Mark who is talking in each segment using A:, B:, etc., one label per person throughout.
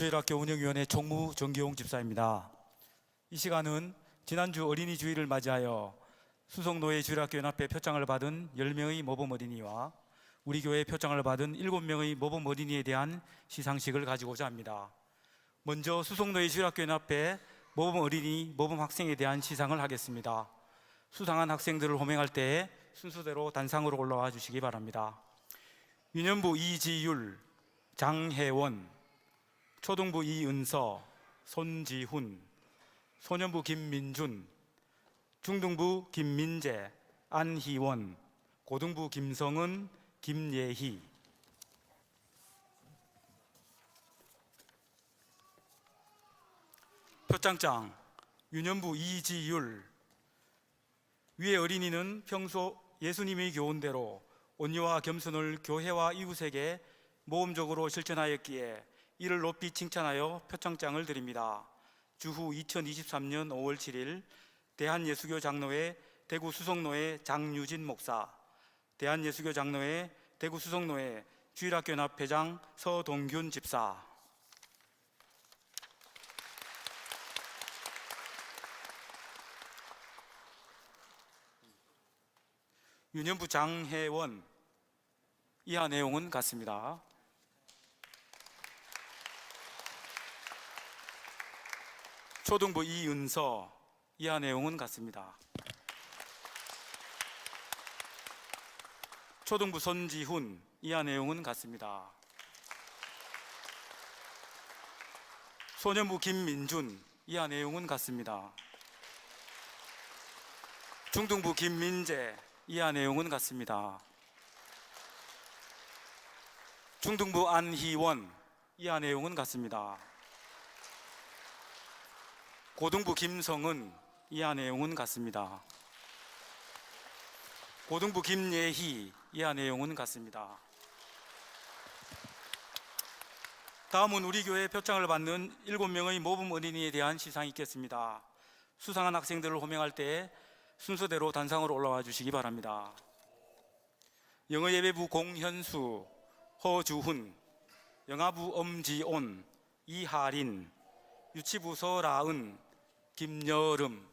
A: 주일학교 운영위원회 총무 정기용 집사입니다. 이 시간은 지난주 어린이 주일을 맞이하여 수성노예 주일학교 연합회 표창을 받은 10명의 모범 어린이와 우리 교회 표창을 받은 7명의 모범 어린이에 대한 시상식을 가지고자 합니다. 먼저 수성노예 주일학교 연합회 모범 어린이, 모범 학생에 대한 시상을 하겠습니다. 수상한 학생들을 호명할 때 순서대로 단상으로 올라와 주시기 바랍니다. 유년부 이지율, 장혜원, 초등부 이은서, 손지훈, 소년부 김민준, 중등부 김민재, 안희원, 고등부 김성은, 김예희. 표창장 유년부 이지율 위의 어린이는 평소 예수님의 교훈대로 온유와 겸손을 교회와 이웃에게 모험적으로 실천하였기에 이를 높이 칭찬하여 표창장을 드립니다. 주후 2023년 5월 7일 대한예수교 장로회 대구 수성노회 장유진 목사, 대한예수교 장로회 대구 수성노회 주일학교 연합 회장 서동균 집사. 유년부 장혜원 이하 내용은 같습니다. 초등부 이은서 이하 내용은 같습니다. 초등부 손지훈 이하 내용은 같습니다. 소년부 김민준 이하 내용은 같습니다. 중등부 김민재 이하 내용은 같습니다. 중등부 안희원 이하 내용은 같습니다. 고등부 김성은 이하 내용은 같습니다. 고등부 김예희 이하 내용은 같습니다. 다음은 우리 교회 표창을 받는 7명의 모범 어린이에 대한 시상이 있겠습니다. 수상한 학생들을 호명할 때 순서대로 단상으로 올라와 주시기 바랍니다. 영어예배부 공현수, 허주훈, 영아부 엄지온, 이하린, 유치부 서라은, 김여름.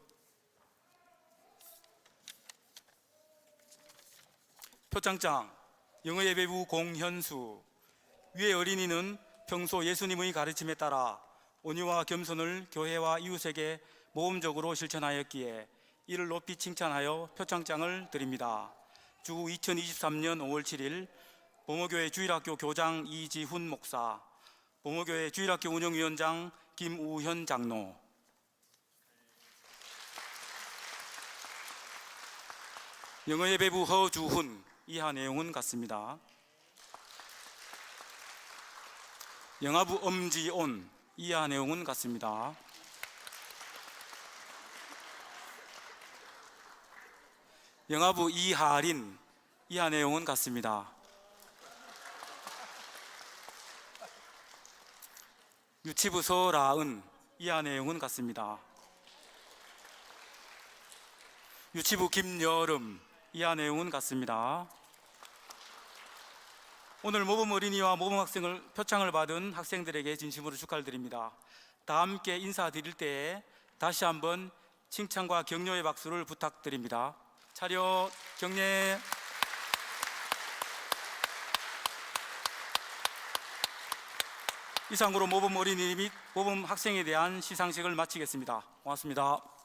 A: 표창장 영어예배부 공현수. 위의 어린이는 평소 예수님의 가르침에 따라 온유와 겸손을 교회와 이웃에게 모험적으로 실천하였기에 이를 높이 칭찬하여 표창장을 드립니다. 주 2023년 5월 7일 봉호교회 주일학교 교장 이지훈 목사, 봉호교회 주일학교 운영위원장 김우현 장로, 영어예배부 허주훈 이하 내용은 같습니다. 영아부 엄지온 이하 내용은 같습니다. 영아부 이하린 이하 내용은 같습니다. 유치부 서라은 이하 내용은 같습니다. 유치부 김여름 이하 내용은 같습니다. 오늘 모범 어린이와 모범 학생을 표창을 받은 학생들에게 진심으로 축하를 드립니다. 다 함께 인사드릴 때에 다시 한번 칭찬과 격려의 박수를 부탁드립니다. 차렷 경례 이상으로 모범 어린이 및 모범 학생에 대한 시상식을 마치겠습니다. 고맙습니다.